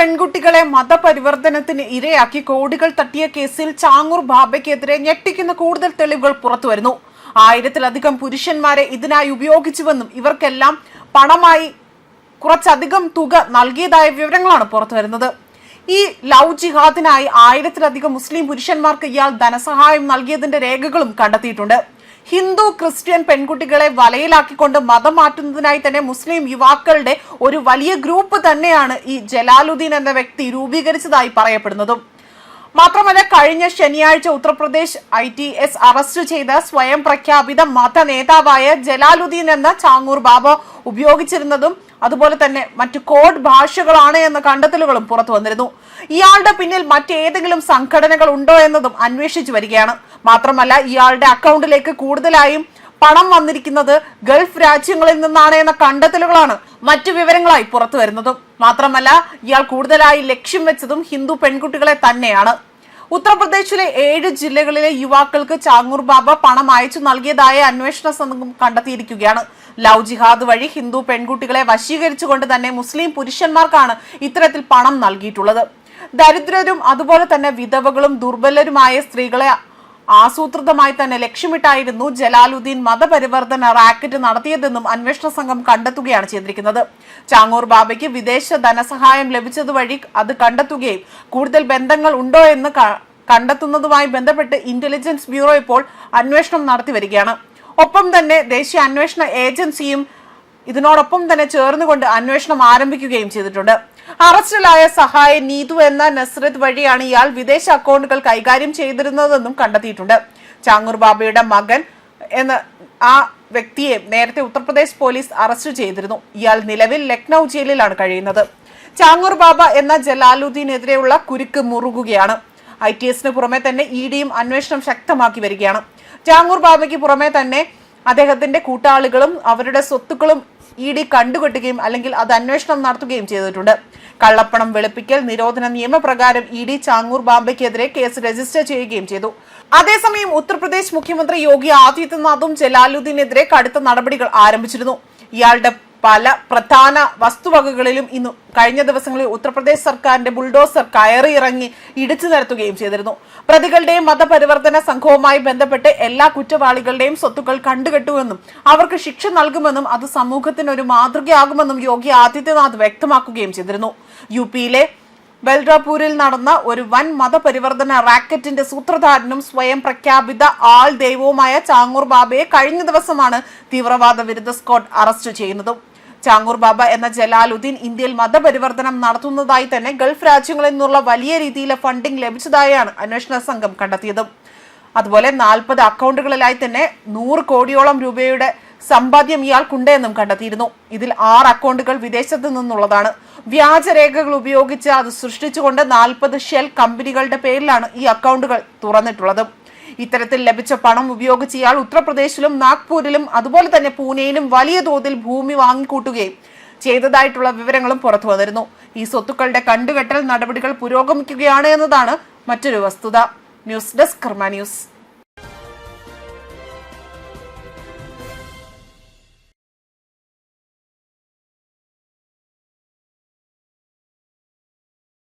പെൺകുട്ടികളെ മതപരിവർത്തനത്തിന് ഇരയാക്കി കോടികൾ തട്ടിയ കേസിൽ ചാങ്ങൂർ ബാബയ്ക്കെതിരെ ഞെട്ടിക്കുന്ന കൂടുതൽ തെളിവുകൾ പുറത്തുവരുന്നു. ആയിരത്തിലധികം പുരുഷന്മാരെ ഇതിനായി ഉപയോഗിച്ചുവെന്നും ഇവർക്കെല്ലാം പണമായി കുറച്ചധികം തുക നൽകിയതായ വിവരങ്ങളാണ് പുറത്തുവരുന്നത്. ഈ ലവ് ജിഹാദിനായി ആയിരത്തിലധികം മുസ്ലിം പുരുഷന്മാർക്ക് ഇയാൾ ധനസഹായം നൽകിയതിന്റെ രേഖകളും കണ്ടെത്തിയിട്ടുണ്ട്. ഹിന്ദു ക്രിസ്ത്യൻ പെൺകുട്ടികളെ വലയിലാക്കിക്കൊണ്ട് മതം മാറ്റുന്നതിനായി തന്നെ മുസ്ലിം യുവാക്കളുടെ ഒരു വലിയ ഗ്രൂപ്പ് തന്നെയാണ് ഈ ജലാലുദ്ദീൻ എന്ന വ്യക്തി രൂപീകരിച്ചതായി പറയപ്പെടുന്നതും. മാത്രമല്ല കഴിഞ്ഞ ശനിയാഴ്ച Uttar Pradesh I T S arrest ചെയ്ത സ്വയം പ്രഖ്യാപിത മത നേതാവായ ജലാലുദ്ദീൻ എന്ന ചാങ്ങൂർ ബാബ ഉപയോഗിച്ചിരുന്നതും അതുപോലെ തന്നെ മറ്റു കോഡ് ഭാഷകളാണ് എന്ന കണ്ടെത്തലുകളും പുറത്തു വന്നിരുന്നു. ഇയാളുടെ പിന്നിൽ മറ്റേതെങ്കിലും സംഘടനകൾ ഉണ്ടോ എന്നതും അന്വേഷിച്ചു വരികയാണ്. മാത്രമല്ല ഇയാളുടെ അക്കൗണ്ടിലേക്ക് കൂടുതലായും പണം വന്നിരിക്കുന്നത് ഗൾഫ് രാജ്യങ്ങളിൽ നിന്നാണ് എന്ന കണ്ടെത്തലുകളാണ് മറ്റു വിവരങ്ങളായി പുറത്തു വരുന്നതും. മാത്രമല്ല ഇയാൾ കൂടുതലായി ലക്ഷ്യം വെച്ചതും ഹിന്ദു പെൺകുട്ടികളെ തന്നെയാണ്. ഉത്തർപ്രദേശിലെ ഏഴ് ജില്ലകളിലെ യുവാക്കൾക്ക് ചാങ്ങൂർ ബാബ പണം അയച്ചു നൽകിയതായ അന്വേഷണ സംഘം കണ്ടെത്തിയിരിക്കുകയാണ്. ലവ് ജിഹാദ് വഴി ഹിന്ദു പെൺകുട്ടികളെ വശീകരിച്ചുകൊണ്ട് തന്നെ മുസ്ലിം പുരുഷന്മാർക്കാണ് ഇത്തരത്തിൽ പണം നൽകിയിട്ടുള്ളത്. ദരിദ്രരും അതുപോലെ തന്നെ വിധവകളും ദുർബലരുമായ സ്ത്രീകളെ ആസൂത്രിതമായി തന്നെ ലക്ഷ്യമിട്ടായിരുന്നു ജലാലുദ്ദീൻ മതപരിവർത്തന റാക്കറ്റ് നടത്തിയതെന്നും അന്വേഷണ സംഘം കണ്ടെത്തുകയാണ് ചെയ്തിരിക്കുന്നത്. ചാങ്ങൂർ ബാബയ്ക്ക് വിദേശ ധനസഹായം ലഭിച്ചതുവഴി അത് കണ്ടെത്തുകയും കൂടുതൽ ബന്ധങ്ങൾ ഉണ്ടോ എന്ന് കണ്ടെത്തുന്നതുമായി ബന്ധപ്പെട്ട് ഇന്റലിജൻസ് ബ്യൂറോ ഇപ്പോൾ അന്വേഷണം നടത്തി വരികയാണ്. ഒപ്പം തന്നെ ദേശീയ അന്വേഷണ ഏജൻസിയും ഇതിനോടൊപ്പം തന്നെ ചേർന്നുകൊണ്ട് അന്വേഷണം ആരംഭിക്കുകയും ചെയ്തിട്ടുണ്ട്. അറസ്റ്റിലായ സഹായ നീതു എന്ന നസ്രത് വഴിയാണ് ഇയാൾ വിദേശ അക്കൗണ്ടുകൾ കൈകാര്യം ചെയ്തിരുന്നതെന്നും കണ്ടെത്തിയിട്ടുണ്ട്. ചാങ്ങൂർ ബാബയുടെ മകൻ എന്ന ആ വ്യക്തിയെ നേരത്തെ ഉത്തർപ്രദേശ് പോലീസ് അറസ്റ്റ് ചെയ്തിരുന്നു. ഇയാൾ നിലവിൽ ലക്നൌ ജയിലിലാണ് കഴിയുന്നത്. ചാങ്ങൂർ ബാബ എന്ന ജലാലുദ്ദീനെതിരെയുള്ള കുരുക്ക് മുറുകുകയാണ്. ഐ ടി എസിന് പുറമെ തന്നെ ഇ ഡിയും അന്വേഷണം ശക്തമാക്കി വരികയാണ്. ചാങ്ങൂർ ബാബയ്ക്ക് പുറമെ തന്നെ അദ്ദേഹത്തിന്റെ കൂട്ടാളികളും അവരുടെ സ്വത്തുക്കളും ഇ ഡി കണ്ടുകെട്ടുകയും അല്ലെങ്കിൽ അത് അന്വേഷണം നടത്തുകയും ചെയ്തിട്ടുണ്ട്. കള്ളപ്പണം വെളുപ്പിക്കൽ നിരോധന നിയമപ്രകാരം ഇ ഡി ചാങ്ങൂർ ബാംബയ്ക്കെതിരെ കേസ് രജിസ്റ്റർ ചെയ്യുകയും ചെയ്തു. അതേസമയം ഉത്തർപ്രദേശ് മുഖ്യമന്ത്രി യോഗി ആദിത്യനാഥും ജലാലുദ്ദീനെതിരെ കടുത്ത നടപടികൾ ആരംഭിച്ചിരുന്നു. ഇയാളുടെ പല പ്രധാന വസ്തുവകകളിലും ഇന്ന് കഴിഞ്ഞ ദിവസങ്ങളിൽ ഉത്തർപ്രദേശ് സർക്കാരിന്റെ ബുൾഡോസർ കയറി ഇറങ്ങി ഇടിച്ചു നിരത്തുകയും ചെയ്തിരുന്നു. പ്രതികളുടെയും മതപരിവർത്തന സംഘവുമായി ബന്ധപ്പെട്ട് എല്ലാ കുറ്റവാളികളുടെയും സ്വത്തുക്കൾ കണ്ടുകെട്ടുമെന്നും അവർക്ക് ശിക്ഷ നൽകുമെന്നും അത് സമൂഹത്തിന് ഒരു മാതൃകയാകുമെന്നും യോഗി ആദിത്യനാഥ് വ്യക്തമാക്കുകയും ചെയ്തിരുന്നു. യു പിയിലെ ബൽറാപൂരിൽ നടന്ന ഒരു വൻ മതപരിവർത്തന റാക്കറ്റിന്റെ സൂത്രധാരനും സ്വയം പ്രഖ്യാപിത ആൾ ദൈവവുമായ ചാങ്ങൂർ ബാബയെ കഴിഞ്ഞ ദിവസമാണ് തീവ്രവാദ വിരുദ്ധ സ്ക്വാഡ് അറസ്റ്റ് ചെയ്യുന്നതും. ചാങ്ങൂർ ബാബ എന്ന ജലാലുദ്ദീൻ ഇന്ത്യയിൽ മതപരിവർത്തനം നടത്തുന്നതായി തന്നെ ഗൾഫ് രാജ്യങ്ങളിൽ നിന്നുള്ള വലിയ രീതിയിലെ ഫണ്ടിംഗ് ലഭിച്ചതായാണ് അന്വേഷണ സംഘം കണ്ടെത്തിയത്. അതുപോലെ നാൽപ്പത് അക്കൗണ്ടുകളിലായി തന്നെ നൂറ് കോടിയോളം രൂപയുടെ സമ്പാദ്യം ഇയാൾക്കുണ്ടെന്നും കണ്ടെത്തിയിരുന്നു. ഇതിൽ ആറ് അക്കൗണ്ടുകൾ വിദേശത്ത് നിന്നുള്ളതാണ്. വ്യാജരേഖകൾ ഉപയോഗിച്ച് അത് സൃഷ്ടിച്ചുകൊണ്ട് നാൽപ്പത് ഷെൽ കമ്പനികളുടെ പേരിലാണ് ഈ അക്കൗണ്ടുകൾ തുറന്നിട്ടുള്ളത്. ഇത്തരത്തിൽ ലഭിച്ച പണം ഉപയോഗിച്ച് ഇയാൾ ഉത്തർപ്രദേശിലും നാഗ്പൂരിലും അതുപോലെ തന്നെ പൂനെയിലും വലിയ തോതിൽ ഭൂമി വാങ്ങിക്കൂട്ടുകയും ചെയ്തതായിട്ടുള്ള വിവരങ്ങളും പുറത്തു വന്നിരുന്നു. ഈ സ്വത്തുക്കളുടെ കണ്ടുകെട്ടൽ നടപടികൾ പുരോഗമിക്കുകയാണ് എന്നതാണ് മറ്റൊരു വസ്തുത. News desk Karma news.